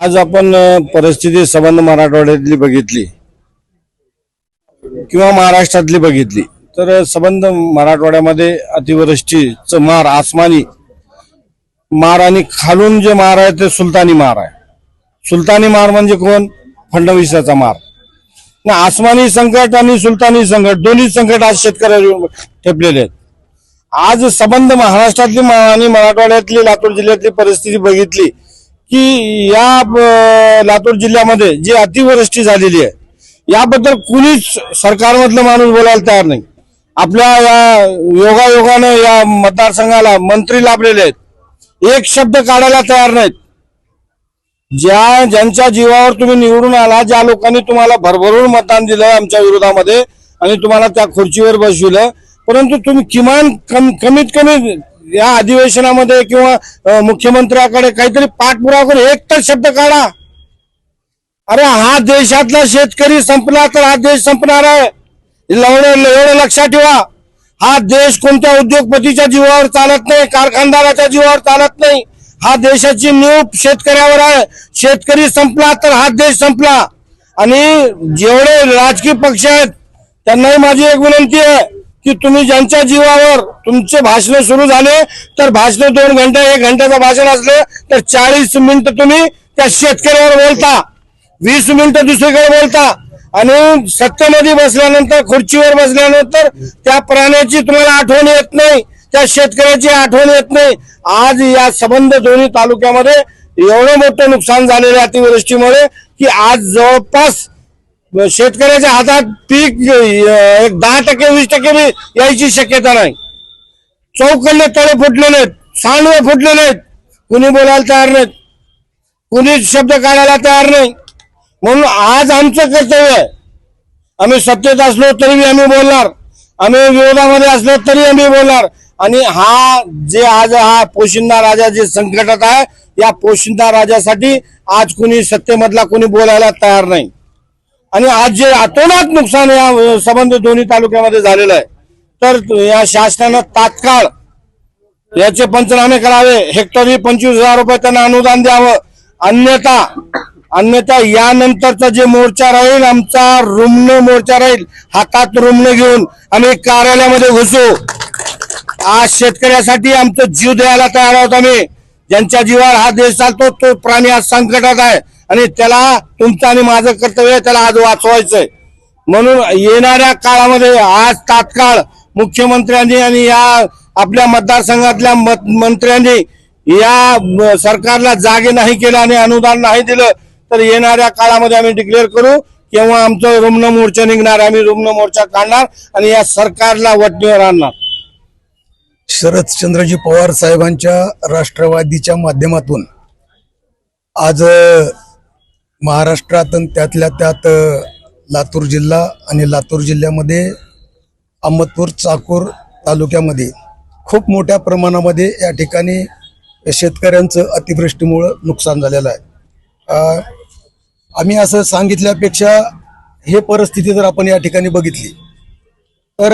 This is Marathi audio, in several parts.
आज आपण परिस्थिती संबंध मराठवाड्यातली बघितली किंवा महाराष्ट्रातली बघितली. तर संबंध मराठवाड्यामध्ये अतिवृष्टीच मार आसमानी मार आणि खालून जे मार आहे ते सुलतानी मार आहे. सुलतानी मार म्हणजे कोण? फडणवीसाचा मार. ना आसमानी संकट आणि सुलतानी संकट दोन्ही संकट आज शेतकऱ्यावर ठेपलेले आहेत. आज संबंध महाराष्ट्रातली आणि मराठवाड्यातली लातूर जिल्ह्यातली परिस्थिती बघितली की या लातूर जिल्ह्यामध्ये जी अतिवृष्टी झालेली आहे याबद्दल कुणीच सरकारमधलं माणूस बोलायला तयार नाही. आपल्या या योगायोगानं या मतदारसंघाला मंत्री लाभलेले आहेत. एक शब्द काढायला तयार नाहीत. ज्या ज्यांच्या जीवावर तुम्ही निवडून आला ज्या लोकांनी तुम्हाला भरभरून मतदान दिलं आमच्या विरोधामध्ये आणि तुम्हाला त्या खुर्चीवर बसविलं परंतु तुम्ही किमान कम, कमीत कमी या अधिवेशनामध्ये किंवा मुख्यमंत्र्याकडे काहीतरी पाठपुरावा करून एक तर शब्द काढा. अरे हा देशातला शेतकरी संपला तर हा देश संपणार आहे. एवढं एवढं लक्षात ठेवा. हा देश कोणत्या उद्योगपतीच्या जीवावर चालत नाही कारखानदाराच्या जीवावर चालत नाही. हा देशाची न्यूप शेतकऱ्यावर आहे. शेतकरी संपला तर हा देश संपला. आणि जेवढे राजकीय पक्ष आहेत त्यांनाही माझी एक विनंती आहे. की तुम्ही ज्यांच्या जीवावर तुमचे भाषण सुरू झाले तर भाषण दोन घंटा एक घंट्याचं भाषण असलं तर चाळीस मिनिटं तुम्ही त्या शेतकऱ्यावर बोलता. वीस मिनिटं दुसरीकडे बोलता. आणि सत्तेमध्ये बसल्यानंतर खुर्चीवर बसल्यानंतर त्या प्राण्याची तुम्हाला आठवण येत नाही त्या शेतकऱ्याची आठवण येत नाही. आज या संबंध दोन्ही तालुक्यामध्ये एवढं मोठं नुकसान झालेलं अतिवृष्टीमुळे की आज जवळपास शेतकऱ्याच्या हातात पीक एक दहा टक्के वीस टक्के यायची शक्यता नाही. चौकडले तळे फुटलेले आहेत सांडवे फुटलेले आहेत कुणी बोलायला तयार नाहीत कुणी शब्द काढायला तयार नाही. म्हणून आज आमचं कर्तव्य आहे. आम्ही सत्तेत असलो तरी आम्ही बोलणार. आम्ही विरोधामध्ये असलो तरी आम्ही बोलणार. आणि हा जे आज हा पोशिंदा राजा जे संकटात आहे या पोशिंदा राजासाठी आज कुणी सत्तेमधला कुणी बोलायला तयार नाही. आणि आज जे अतोनात नुकसान या संबंध दोन्ही तालुक्यामध्ये झालेलं आहे तर या शासनानं तात्काळ याचे पंचनामे करावे हेक्टरी पंचवीस हजार रुपये त्यांना अनुदान द्यावं. अन्यथा अन्यथा यानंतरचा जे मोर्चा राहील आमचा रुग्ण मोर्चा राहील हातात रुग्ण घेऊन आम्ही कार्यालयामध्ये घुसू आज शेतकऱ्यासाठी आमचं जीव द्यायला तयार आहोत आम्ही. ज्यांच्या जीवावर हा देश चालतो तो प्राणी आज संकटात आहे. आणि त्याला तुमचं आणि माझं कर्तव्य त्याला आज वाचवायचंय. म्हणून येणाऱ्या काळामध्ये आज तात्काळ मुख्यमंत्र्यांनी आणि या आपल्या मतदारसंघातल्या मत मंत्र्यांनी या सरकारला जागे नाही केलं आणि अनुदान नाही दिलं तर येणाऱ्या काळामध्ये आम्ही डिक्लेअर करू किंवा आमचं रुग्ण मोर्चा निघणार आम्ही रुग्ण मोर्चा काढणार आणि या सरकारला वटणीवर आणणार. शरदचंद्रजी पवार साहेबांच्या राष्ट्रवादीच्या माध्यमातून आज महाराष्ट्रात आणि त्यातल्या त्यात लातूर जिल्हा आणि लातूर जिल्ह्यामध्ये अहमदपूर चाकूर तालुक्यामध्ये खूप मोठ्या प्रमाणामध्ये या ठिकाणी शेतकऱ्यांचं अतिवृष्टीमुळं नुकसान झालेलं आहे. आम्ही असं सांगितल्यापेक्षा हे परिस्थिती जर आपण या ठिकाणी बघितली तर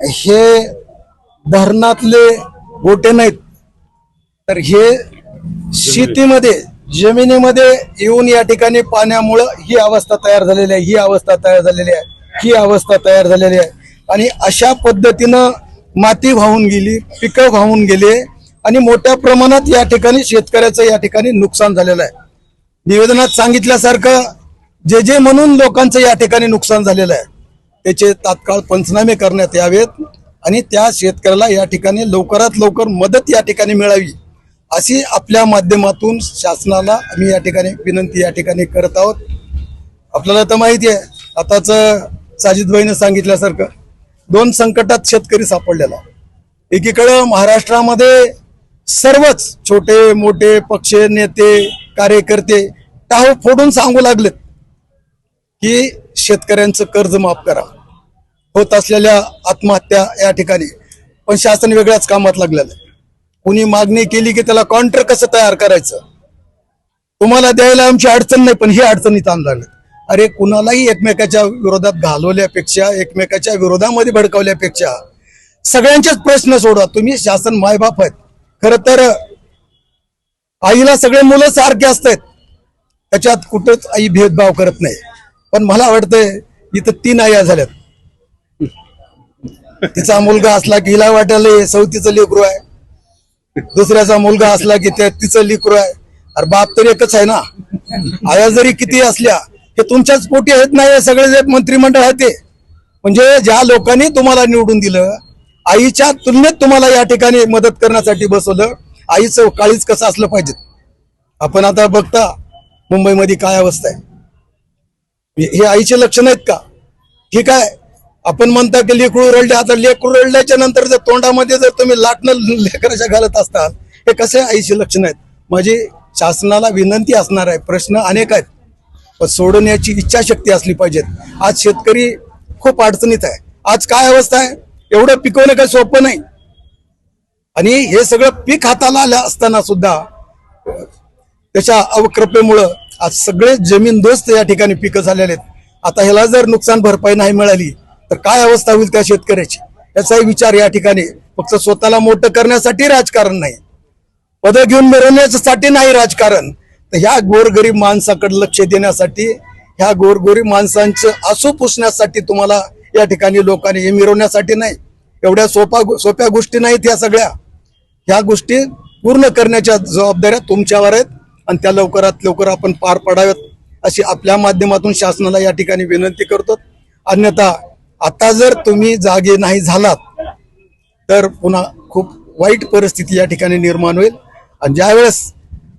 हे धरणातले गोटे नाहीत तर हे शेतीमध्ये जमिनीमध्ये येऊन या ठिकाणी पाण्यामुळं ही अवस्था तयार झालेली आहे ही अवस्था तयार झालेली आहे ही अवस्था तयार झालेली आहे. आणि अशा पद्धतीनं माती वाहून गेली पिकं वाहून गेले आणि मोठ्या प्रमाणात या ठिकाणी शेतकऱ्याचं या ठिकाणी नुकसान झालेलं आहे. निवेदनात सांगितल्यासारखं जे जे म्हणून लोकांचं या ठिकाणी नुकसान झालेलं आहे त्याचे तात्काळ पंचनामे करण्यात यावेत आणि त्या शेतकऱ्याला या ठिकाणी लवकरात लवकर मदत या ठिकाणी मिळावी. अशी आपल्या माध्यमातून शासनाला आम्ही या ठिकाणी विनंती या ठिकाणी करत आहोत. आपल्याला तर माहिती आहे आताच साजिदबाईनं सांगितल्यासारखं दोन संकटात शेतकरी सापडलेला एकीकडं महाराष्ट्रामध्ये सर्वच छोटे मोठे पक्ष नेते कार्यकर्ते टाहो फोडून सांगू लागलेत की शेतकऱ्यांचं कर्ज माफ करा. होत असलेल्या आत्महत्या या ठिकाणी. पण शासन वेगळ्याच कामात लागलेलं आहे. कुणी मागणी केली की त्याला कॉन्ट्रॅ कसं तयार करायचं? तुम्हाला द्यायला आमची अडचण नाही पण ही अडचणीत आणलं अरे कुणालाही एकमेकाच्या विरोधात घालवल्यापेक्षा एकमेकाच्या विरोधामध्ये भडकवल्यापेक्षा सगळ्यांचेच प्रश्न सोडवा. तुम्ही शासन मायबाप आहेत. खर तर आईला सगळे मुलं सारखे असतात. त्याच्यात कुठंच आई भेदभाव करत नाही. पण मला वाटतंय इथं तीन आया झाल्यात. तिचा मुलगा असला की हिला वाटायला हे सवतीचं लेकरू आहे. दुसऱ्याचा मुलगा असला की त्या तिचं लेकरू आहे. अरे बाप तर एकच आहे ना. आया जरी किती असल्या हे तुमच्याच पोटी आहेत नाही हे सगळे जे मंत्रिमंडळ आहे ते? म्हणजे ज्या लोकांनी तुम्हाला निवडून दिलं आईच्या तुलनेत तुम्हाला या ठिकाणी मदत करण्यासाठी बसवलं आईचं काळीच कसं असलं पाहिजे? आपण आता बघता मुंबईमध्ये काय अवस्था आहे. हे आईचे लक्षण आहेत का? ठीक आहे. आपण म्हणता की लेकरू रडले आता लेकरू रडल्याच्या नंतर जर तोंडामध्ये जर तुम्ही लाटणं लेकराच्या घालत असताल हे कसे आईचे लक्षण आहेत? माझी शासनाला विनंती असणार आहे प्रश्न अनेक आहेत पण सोडवण्याची इच्छाशक्ती असली पाहिजेत. आज शेतकरी खूप अडचणीत आहे. आज काय अवस्था आहे? एवढं पिकवणं काही सोपं नाही. आणि हे सगळं पीक हाताला आलं असताना सुद्धा त्याच्या अवकृपेमुळं आज सगळे जमीन दोस्त या ठिकाणी पिकं झालेले आहेत. आता ह्याला जर नुकसान भरपाई नाही मिळाली तर काय अवस्था होईल त्या शेतकऱ्याची? याचाही विचार या ठिकाणी. फक्त स्वतःला मोठं करण्यासाठी राजकारण नाही. पद घेऊन मिळवण्यासाठी नाही राजकारण. तर ह्या गोरगरीब माणसाकडे लक्ष देण्यासाठी ह्या गोरगरीब माणसांचं आसू पुसण्यासाठी तुम्हाला या ठिकाणी लोकांनी हे मिरवण्यासाठी नाही. एवढ्या सोपा सोप्या गोष्टी नाहीत या सगळ्या. ह्या गोष्टी पूर्ण करण्याच्या जबाबदाऱ्या तुमच्यावर आहेत आणि त्या लवकरात लवकर आपण पार पाडाव्यात अशी आपल्या माध्यमातून शासनाला या ठिकाणी विनंती करतो. अन्यथा आता जर तुम्ही जागे नाही झालात तर पुन्हा खूप वाईट परिस्थिती या ठिकाणी निर्माण होईल. आणि ज्यावेळेस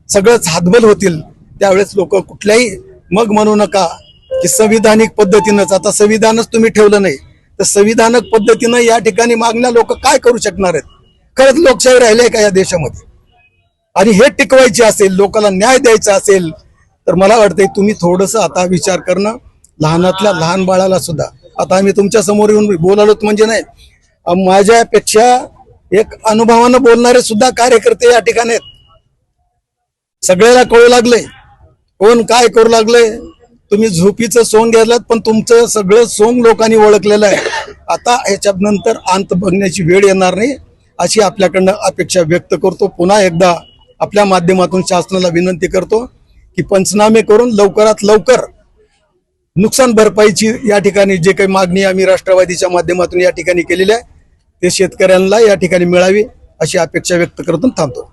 सगळंच हातबल होतील त्यावेळेस लोक कुठल्याही मग म्हणू नका की संविधानिक पद्धतीनंच. आता संविधानच तुम्ही ठेवलं नाही तर संविधानक पद्धतीनं या ठिकाणी मागण्या लोक काय करू शकणार आहेत? खरंच लोकशाही राहिले आहे का या देशामध्ये? आणि हे टिकवायचे असेल लोकांना न्याय द्यायचा असेल तर मला वाटतंय तुम्ही थोडस आता विचार करणं लहानातल्या लहान बाळाला सुद्धा आता आम्ही तुमच्यासमोर येऊन बोलालोत म्हणजे नाही. माझ्यापेक्षा एक अनुभवानं बोलणारे सुद्धा कार्यकर्ते या ठिकाणी आहेत. सगळ्याला कळू लागले कोण काय करू लागले तुम्ही झोपीचं सोंग घेतलात पण तुमचं सगळं सोंग लोकांनी ओळखलेलं आहे. आता ह्याच्या नंतर अंत बघण्याची वेळ येणार नाही अशी आपल्याकडनं अपेक्षा व्यक्त करतो. पुन्हा एकदा आपल्या माध्यमातून शासनाला विनंती करतो की पंचनामे करून लवकरात लवकर नुकसान भरपाईची या ठिकाणी जे काही मागणी आम्ही राष्ट्रवादीच्या माध्यमातून या ठिकाणी केलेली आहे ते शेतकऱ्यांना या ठिकाणी मिळावी अशी अपेक्षा व्यक्त करतो थांबतो.